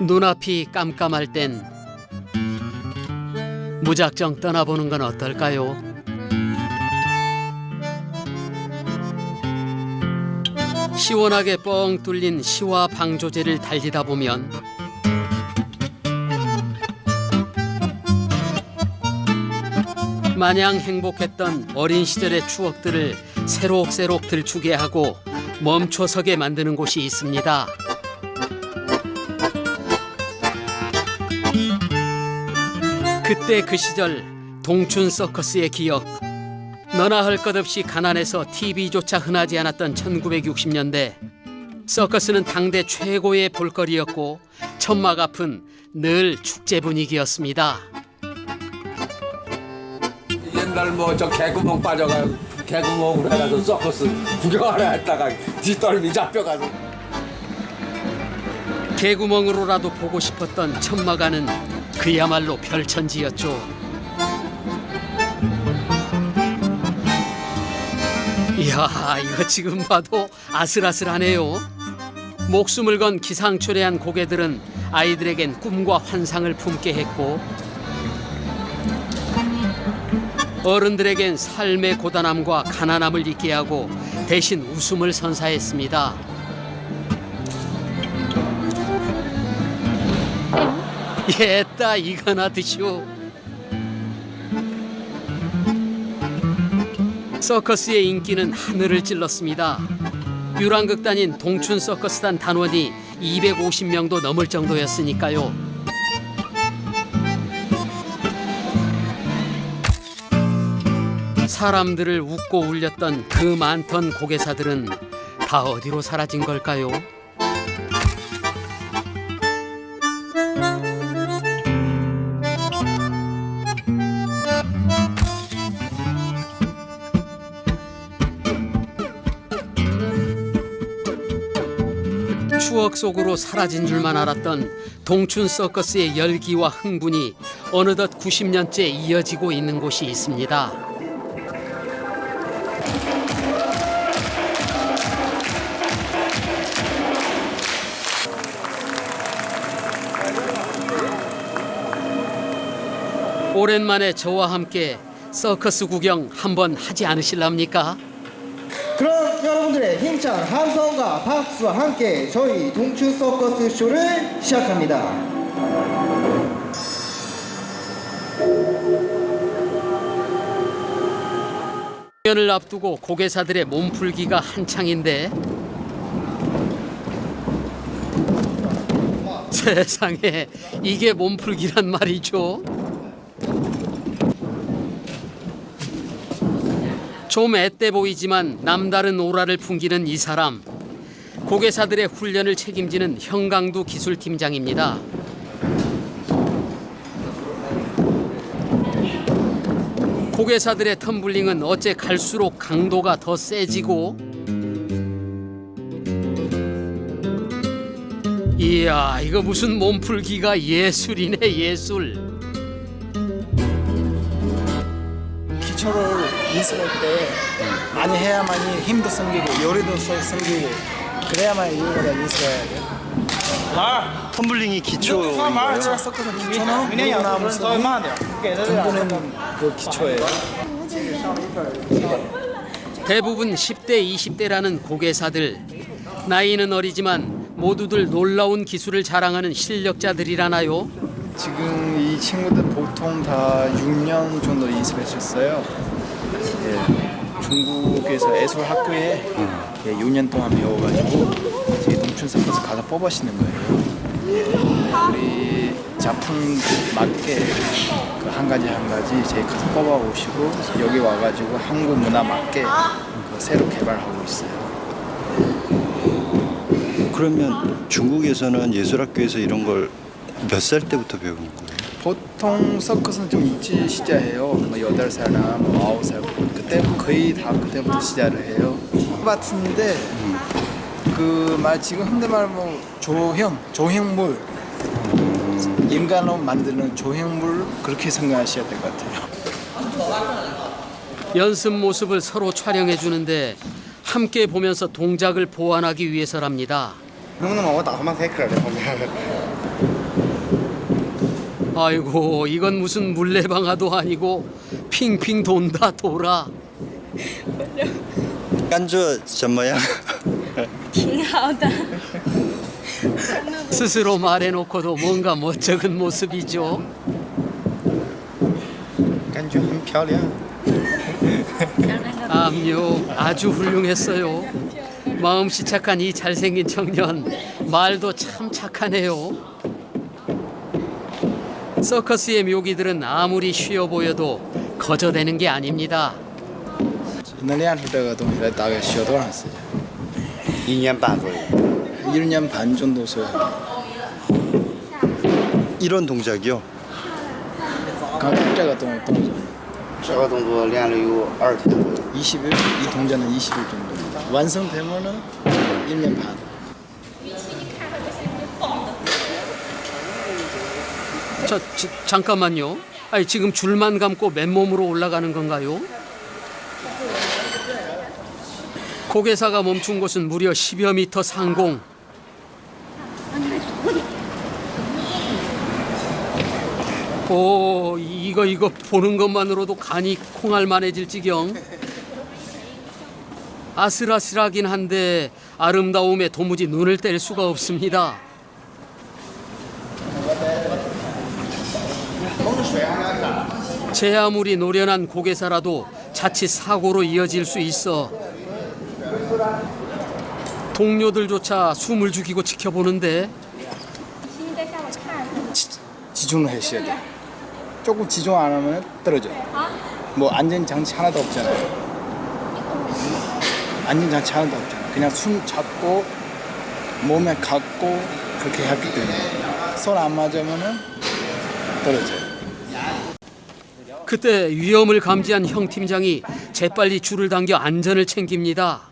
눈앞이 깜깜할 땐 무작정 떠나보는 건 어떨까요? 시원하게 뻥 뚫린 시와 방조제를 달리다 보면 마냥 행복했던 어린 시절의 추억들을 새록새록 들추게 하고 멈춰서게 만드는 곳이 있습니다. 그때 그 시절 동춘 서커스의 기억 너나 할 것 없이 가난해서 TV조차 흔하지 않았던 1960년대 서커스는 당대 최고의 볼거리였고 천막 앞은 늘 축제 분위기였습니다. 옛날 뭐 저 개구멍 빠져가 개구멍으로 해가지고 서커스 구경하려 했다가 뒷덜미 잡혀가지고 개구멍으로라도 보고 싶었던 천막안은 그야말로 별천지였죠. 이야, 이거 지금 봐도 아슬아슬하네요. 목숨을 건 기상초래한 고개들은 아이들에겐 꿈과 환상을 품게 했고 어른들에겐 삶의 고단함과 가난함을 잊게 하고 대신 웃음을 선사했습니다. 옛다 이거나 드시오. 서커스의 인기는 하늘을 찔렀습니다. 유랑극단인 동춘 서커스단 단원이 250명도 넘을 정도였으니까요. 사람들을 웃고 울렸던 그 많던 고개사들은 다 어디로 사라진 걸까요? 추억 속으로 사라진 줄만 알았던 동춘 서커스의 열기와 흥분이 어느덧 90년째 이어지고 있는 곳이 있습니다. 오랜만에 저와 함께 서커스 구경 한번 하지 않으실랍니까? 그럼 여러분들의 힘찬 함성과 박수와 함께 저희 동춘 서커스 쇼를 시작합니다. 공연을 앞두고 고개사들의 몸풀기가 한창인데 세상에 이게 몸풀기란 말이죠. 좀 앳돼 보이지만 남다른 오라를 풍기는 이 사람 고개사들의 훈련을 책임지는 형강두 기술팀장입니다. 고개사들의 텀블링은 어째 갈수록 강도가 더 세지고 이야 이거 무슨 몸풀기가 예술이네 예술 기초를 연습할 때 많이 해야만이 힘도 생기고 요리도 서- 생기고 그래야만 이거보다 연습해야 돼요. 텀블링이 기초인 아, 거예요? 섞어서 기초는 물나무 공부는 그 기초예요. 대부분 10대 20대라는 고개사들 나이는 어리지만 모두들 놀라운 기술을 자랑하는 실력자들이라나요 지금 이 친구들 보통 다 6년 정도 연습했었어요. 예, 중국에서 예술 학교에 예, 6년 동안 배워가지고 동춘 서커스 가서 뽑으시는 거예요. 예, 우리 작품 맞게 그 한 가지 한 가지 저희 가서 뽑아오시고 여기 와가지고 한국 문화 맞게 그 새로 개발하고 있어요. 그러면 중국에서는 예술학교에서 이런 걸 몇 살 때부터 배우는 거예요? 보통 서커스는 좀 일찍 시작해요. 뭐 여덟 살이나 뭐 아홉 살 그때 거의 다 그때부터 시작을 해요. 같은데 그 말 지금 흔히 말뭐 조형, 조형물 인간으로 만드는 조형물 그렇게 생각하셔야 될 것 같아요. 연습 모습을 서로 촬영해 주는데 함께 보면서 동작을 보완하기 위해서랍니다 아이고 이건 무슨 물레방아도 아니고 핑핑 돈다 돌아 感觉怎么样？挺好的。 스스로 말해놓고도 뭔가 멋쩍은 모습이죠 感觉很漂亮。 암요 아주 훌륭했어요 마음씨 착한 이 잘생긴 청년 말도 참 착하네요 서커스의 묘기들은 아무리 쉬워 보여도 거저대는 게 아닙니다 能练出这个东西来大概需要多长时间？一年半左右。 1년 반 정도 써요. 이런 동작이요? 刚才这个动动作这个动作练了有二天左右。 20일, 이 동작은 20일 정도. 완성되면은 1년 반. 저, 저, 잠깐만요. 아니 지금 줄만 감고 맨몸으로 올라가는 건가요? 고개사가 멈춘 곳은 무려 10여 미터 상공. 오 이거 이거 보는 것만으로도 간이 콩알만해질 지경. 아슬아슬하긴 한데 아름다움에 도무지 눈을 뗄 수가 없습니다 제 아무리 노련한 고개사라도 자칫 사고로 이어질 수 있어 동료들조차 숨을 죽이고 지켜보는데 지중을 하셔야 돼. 조금 지중 안 하면 떨어져. 뭐 안전 장치 하나도 없잖아요. 안전 장치 하나도 없잖아. 그냥 숨 잡고 몸에 갖고 그렇게 했기 때문에 손 안 맞으면은 떨어져요. 그때 위험을 감지한 형 팀장이 재빨리 줄을 당겨 안전을 챙깁니다.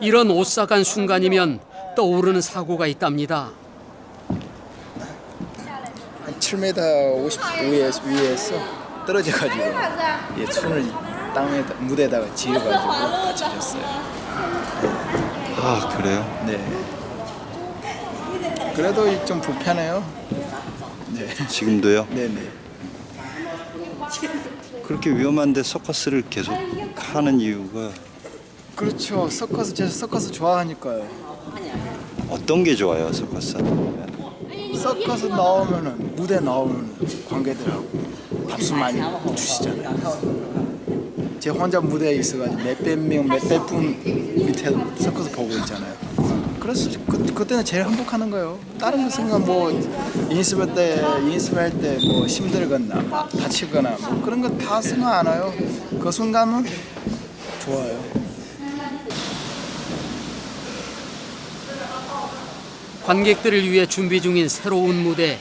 이런 오싹한 순간이면 떠오르는 사고가 있답니다. 한 7m 50 위에 위에서 떨어져가지고 예, 손을 땅에 무대에다가 지어가지고 다치셨어요. 아 그래요? 네. 그래도 좀 불편해요. 네, 지금도요? 네네. 그렇게 위험한데 서커스를 계속 하는 이유가 그렇죠. 서커스 제가 서커스 좋아하니까요. 어떤 게 좋아요 서커스? 서커스 나오면은 무대 나오면 관객들하고 박수 많이 주시잖아요. 제 혼자 무대에 있어가지고 몇백 명, 몇백 분 밑에 서커스 보고 있잖아요. 그래서 그, 그때는 제일 행복하는 거예요. 다른 거 생각 뭐 연습할 때 연습할 때 뭐 힘들거나 막 다치거나 뭐 그런 거 다 생각 안 와요. 그 순간은 좋아요. 관객들을 위해 준비 중인 새로운 무대.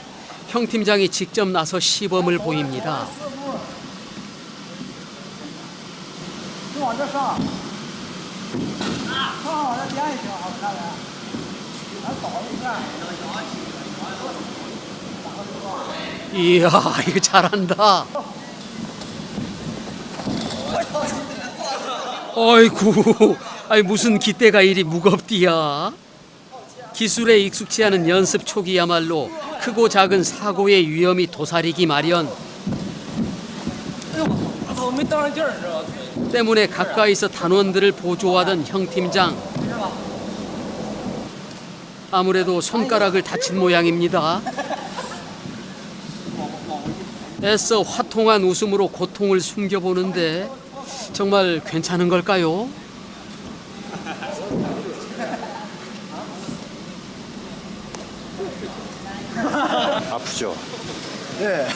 형 팀장이 직접 나서 시범을 보입니다. 이야, 이거 잘한다. 어이구, 아이 무슨 기대가 이리 무겁디야. 기술에 익숙치 않은 연습 초기야말로 크고 작은 사고의 위험이 도사리기 마련. 때문에 가까이서 단원들을 보조하던 형 팀장. 아무래도 손가락을 다친 모양입니다. 애써 화통한 웃음으로 고통을 숨겨보는데 정말 괜찮은 걸까요? 아프죠? 네.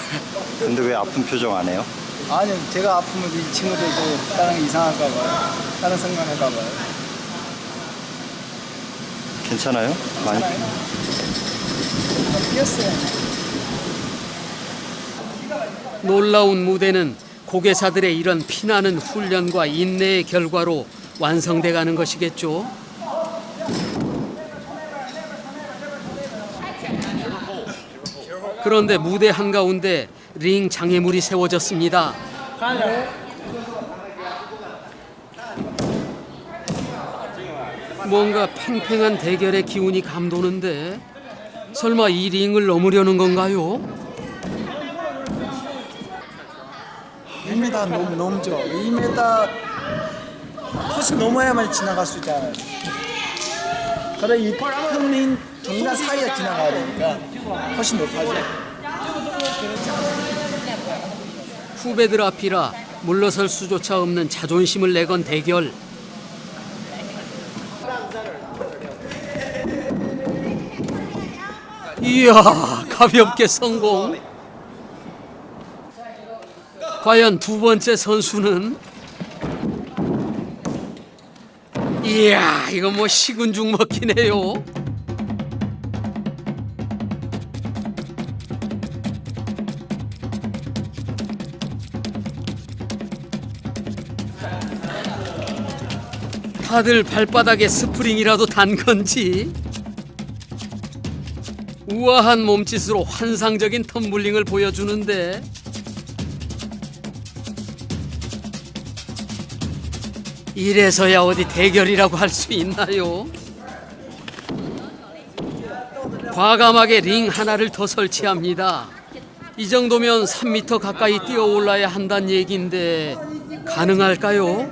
근데 왜 아픈 표정 안 해요? 아니 제가 아프면 이 친구들도 다른 거 이상할까 봐요. 다른 생각할까 봐요. 괜찮아요? 많이? 뛰었어요. 놀라운 무대는 고개사들의 이런 피나는 훈련과 인내의 결과로 완성돼 가는 것이겠죠. 그런데 무대 한가운데 링 장애물이 세워졌습니다. 뭔가 팽팽한 대결의 기운이 감도는데 설마 이 링을 넘으려는 건가요? 2m 넘, 넘죠. 2m 훨씬 넘어야만 지나갈 수 있잖아요. 그래 이 평민 중간 사이에 지나가야 되니까 훨씬 높아져. 후배들 앞이라 물러설 수조차 없는 자존심을 내건 대결. 이야, 가볍게 성공. 과연 두 번째 선수는 이야, 이거 뭐 식은 죽 먹히네요. 다들 발바닥에 스프링이라도 단 건지 우아한 몸짓으로 환상적인 텀블링을 보여주는데 이래서야 어디 대결이라고 할 수 있나요? 과감하게 링 하나를 더 설치합니다. 이 정도면 3m 가까이 뛰어 올라야 한다는 얘기인데 가능할까요?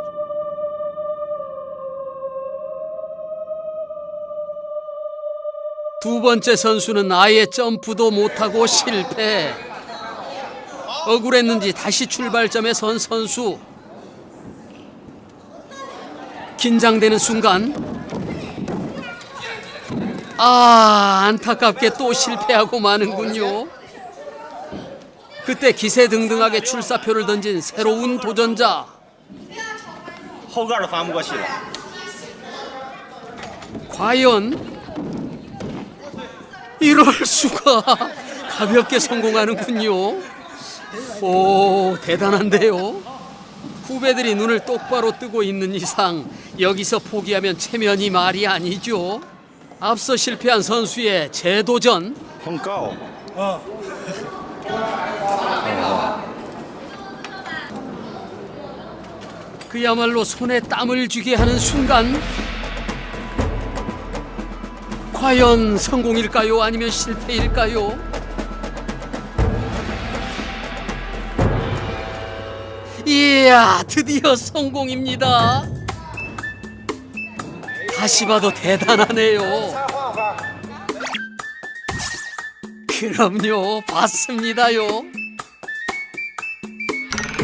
두 번째 선수는 아예 점프도 못하고 실패. 억울했는지 다시 출발점에 선 선수. 긴장되는 순간 아 안타깝게 또 실패하고 마는군요. 그때 기세등등하게 출사표를 던진 새로운 도전자. 과연 이럴 수가 가볍게 성공하는군요. 오 대단한데요. 후배들이 눈을 똑바로 뜨고 있는 이상 여기서 포기하면 체면이 말이 아니죠. 앞서 실패한 선수의 재도전 很高。 그야말로 손에 땀을 쥐게 하는 순간 과연 성공일까요? 아니면 실패일까요? 이야, 드디어 성공입니다. 다시 봐도 대단하네요. 그럼요, 봤습니다요.